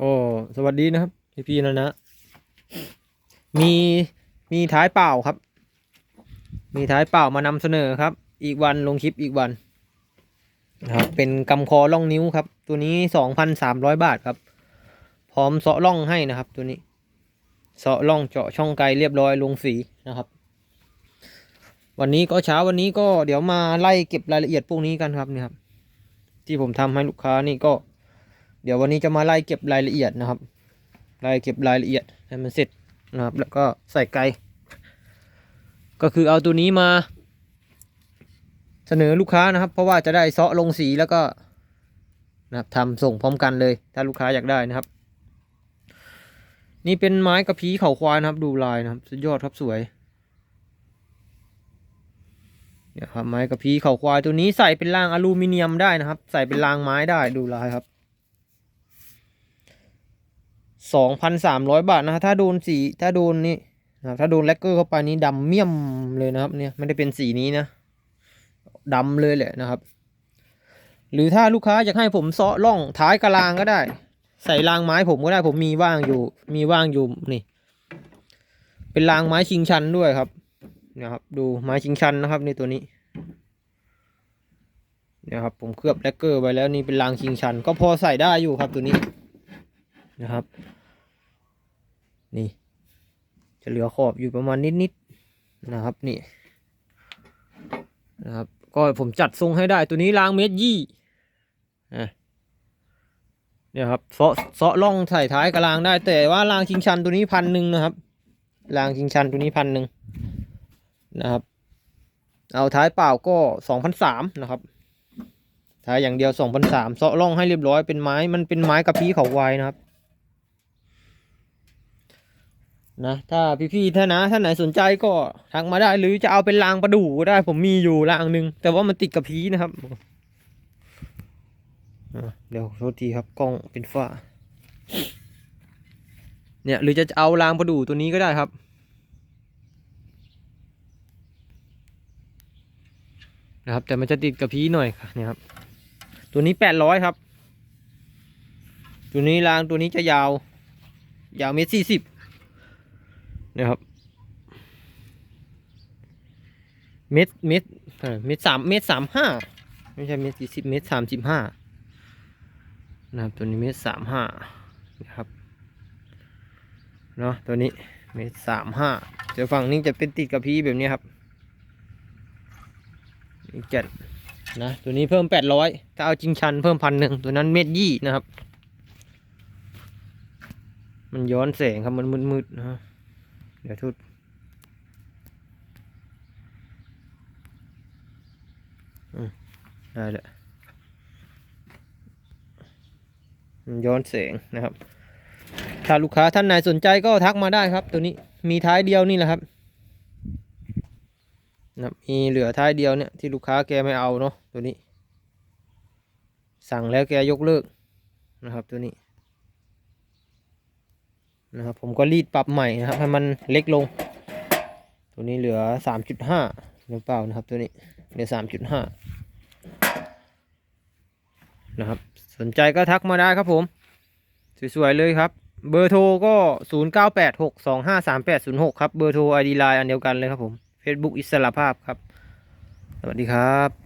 ก็สวัสดีนะครับพี่พี่นะนะ มีมีท้ายเปล่าครับ มีท้ายเปล่ามานำเสนอครับ อีกวันลงคลิปอีกวันนะครับเป็นกำคอล่องนิ้วครับ ตัวนี้สองพันสามร้อยบาทครับ พร้อมเสาะล่องให้นะครับ ตัวนี้เสาะล่องเจาะช่องไกลเรียบร้อยลงสีนะครับ วันนี้ก็เช้าวันนี้ก็เดี๋ยวมาไล่เก็บรายละเอียดพวกนี้กันครับนี่ครับ ที่ผมทำให้ลูกค้านี่ก็ เดี๋ยววันนี้จะมาไล่เก็บรายละเอียดนะครับไล่เก็บรายละเอียดให้มันเสร็จนะครับ แล้วก็ใส่ไกล ก็คือเอาตัวนี้มา เสนอลูกค้านะครับ เพราะว่าจะได้เซาะลงสีแล้วก็นะครับทำส่งพร้อมกันเลย ถ้าลูกค้าอยากได้นะครับ นี่เป็นไม้กระพี้เขาควายนะครับ ดูลายนะครับ สุดยอดครับสวยเนี่ยครับไม้กระพี้เขาควายตัวนี้ใส่เป็นรางอลูมิเนียมได้นะครับ ใส่เป็นรางไม้ได้ดูลายครับ สองพันสามร้อยบาทนะถ้าโดนสีถ้าโดนนี่นะถ้าโดนแลกเกอร์เข้าไปนี่ดำเมี่ยมเลยนะครับ เนี่ยไม่ได้เป็นสีนี้นะดำเลยแหละนะครับ หรือถ้าลูกค้าอยากให้ผมเซาะร่องท้ายกระลางก็ได้ ใส่รางไม้ผมก็ได้ผมมีว่างอยู่ มีว่างอยู่นี่ เป็นรางไม้ชิงชันด้วยครับนะครับ ดูไม้ชิงชันนะครับในตัวนี้เนี่ยครับผมเคลือบแลกเกอร์ไว้แล้วนี่เป็นรางชิงชัน ก็พอใส่ได้อยู่ครับตัวนี้นะครับ นี่ จะเหลือขอบอยู่ประมาณนิดๆนะครับนี่นะครับก็ผมจัดทรงให้ได้ตัวนี้รางเมตรยี่อะเนี่ยครับเซาะเซาะล่องใส่ท้ายกระรางได้ แต่ว่ารางชิงชันตัวนี้พันหนึ่งนะครับรางชิงชันตัวนี้พันหนึ่งนะครับ เอาท้ายเปล่าก็สองพันสามนะครับท้ายอย่างเดียวสองพันสามเซาะล่องให้เรียบร้อยเป็นไม้มันเป็นไม้กระพี้เขาไวายนะครับ นะถ้าพี่ๆถ้านะท่านไหนสนใจก็ทักมาได้หรือจะเอาเป็นรางประดู่ก็ได้ ผมมีอยู่รางหนึ่งแต่ว่ามันติดกับพีนะครับเดี๋ยวโทษทีครับกล้องเป็นฝ้า เนี่ยหรือจะเอารางประดู่ตัวนี้ก็ได้ครับ นะครับ แต่มันจะติดกับพีหน่อยค่ะเนี่ยครับ ตัวนี้แปดร้อยครับ ตัวนี้รางตัวนี้จะยาว ยาวเมตรสี่สิบ นี่ยครับ เม็ดเม็ดเม็ดสามเม็ดสามห้าไม่ใช่เม็ดสี่สิบเม็ดสามสิบห้านะครับตัวนี้เม็ดสามห้านะครับเนาะตัวนี้เม็ดสามห้าเดี๋ยวฝั่งนี้จะเป็นติดกับพีแบบนี้ครับนี่เจ็ดนะตัวนี้เพิ่มแปดร้อยถ้าเอาจริงชันเพิ่มพันหนึ่งตัวนั้นเม็ดยี่นะครับ มันย้อนแสงครับมันมืดๆนะฮะ เดี๋ยวทุดอืมได้ละย้อนแสงนะครับ ถ้าลูกค้าท่านไหนสนใจก็ทักมาได้ครับ ตัวนี้มีท้ายเดียวนี่แหละครับนะครับมีเหลือท้ายเดียวเนี่ยที่ลูกค้าแกไม่เอาเนาะตัวนี้ สั่งแล้วแกยกเลิกนะครับตัวนี้ นะครับ ผมก็รีดปรับใหม่นะครับให้มันเล็กลง ตัวนี้เหลือสามจุดห้าหรือเปล่านะครับ ตัวนี้เหลือสามจุดห้านะครับ สนใจก็ทักมาได้ครับผม สวยๆเลยครับ เบอร์โทรก็ศูนย์เก้าแปดหกสองห้าสามแปดศูนย์หกครับ เบอร์โทรไอดีไลน์อันเดียวกันเลยครับผม Facebook อิสระภาพครับ สวัสดีครับ